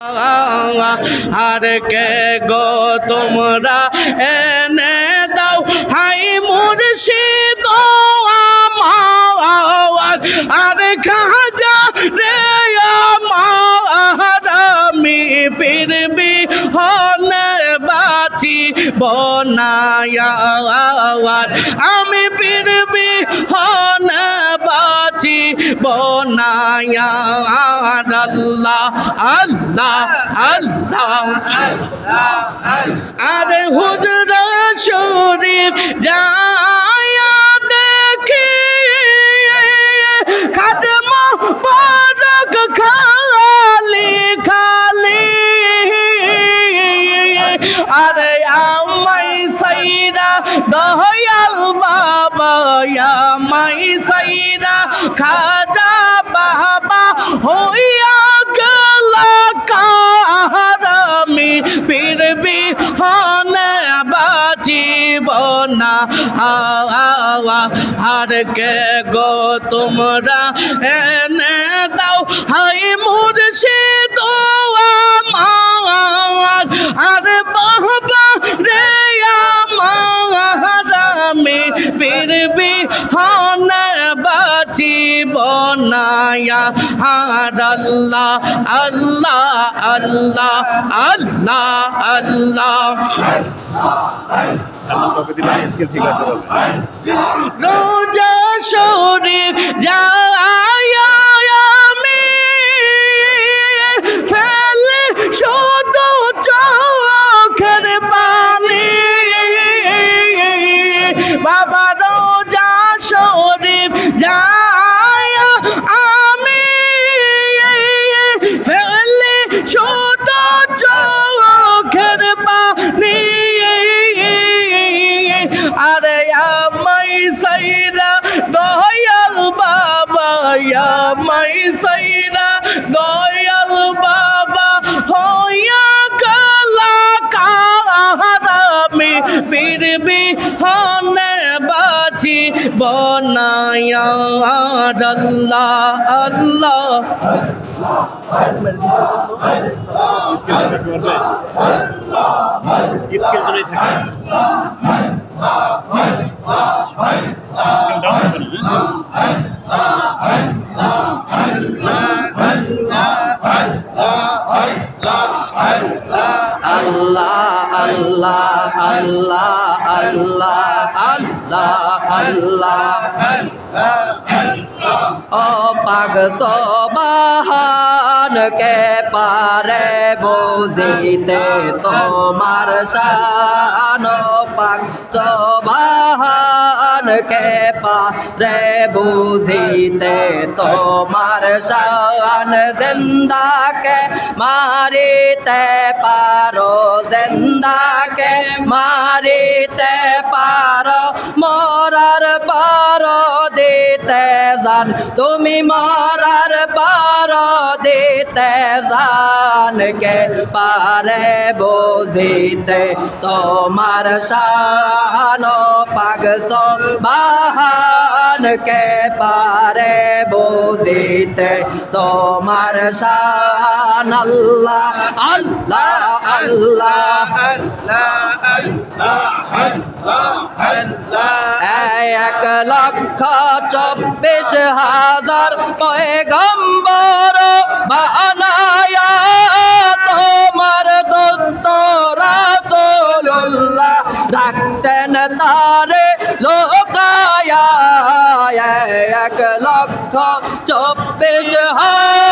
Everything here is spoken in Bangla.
আর কে গো তোমরা এনে দাও? হাই মুর্শিদ আমার আর খাজা রে আমার আমি পীরবি হনে বাঁচি বনায়া আমি পীরবি হনে বনায়া আল্লাহ আল্লাহ আল্লাহ। আরে হুজুর শরীফ যায়া দেখি, খাদম বারক খালি খালি। আরে আমাই সাইরা, দয়াল বাবা, আমাই সাইরা, খাজা হইয়া গেল পিরবি হনে বাজিব না। আর কে গো তোমরা এনে নায়া আর আল্লাহ আল্লাহ আল্লাহ আল্লাহ আল্লাহ রোজা শুধু পানি বাবা রোজা শরীফ যায় সাইরা দয়াল বাবা, হইয়া কালা কাহারামি পীরবি হনে বাজি বনায়া আল্লাহ আল্লাহ। স্কেল জন্যই থাকে পাগ সবাহান কে পারে বুঝিতে তোমার শান পাগ সবাহান কে পারে বুঝিতে তোমার শান, জিন্দাকে মারিতে পারো, জিন্দাকে মারিতে পারো, মরার পারো দিতে জান, তুমি মরার পারো দিতে জান, কে পারে বুঝিতে তোমার শান পাগ কে পারে বুঝিতে তোমার শান আল্লাহ আল্লাহ আল্লাহ এক লক্ষ চব্বিশ হাজার পয়গম্বর বানায়া রাখো চব্বিশ হয়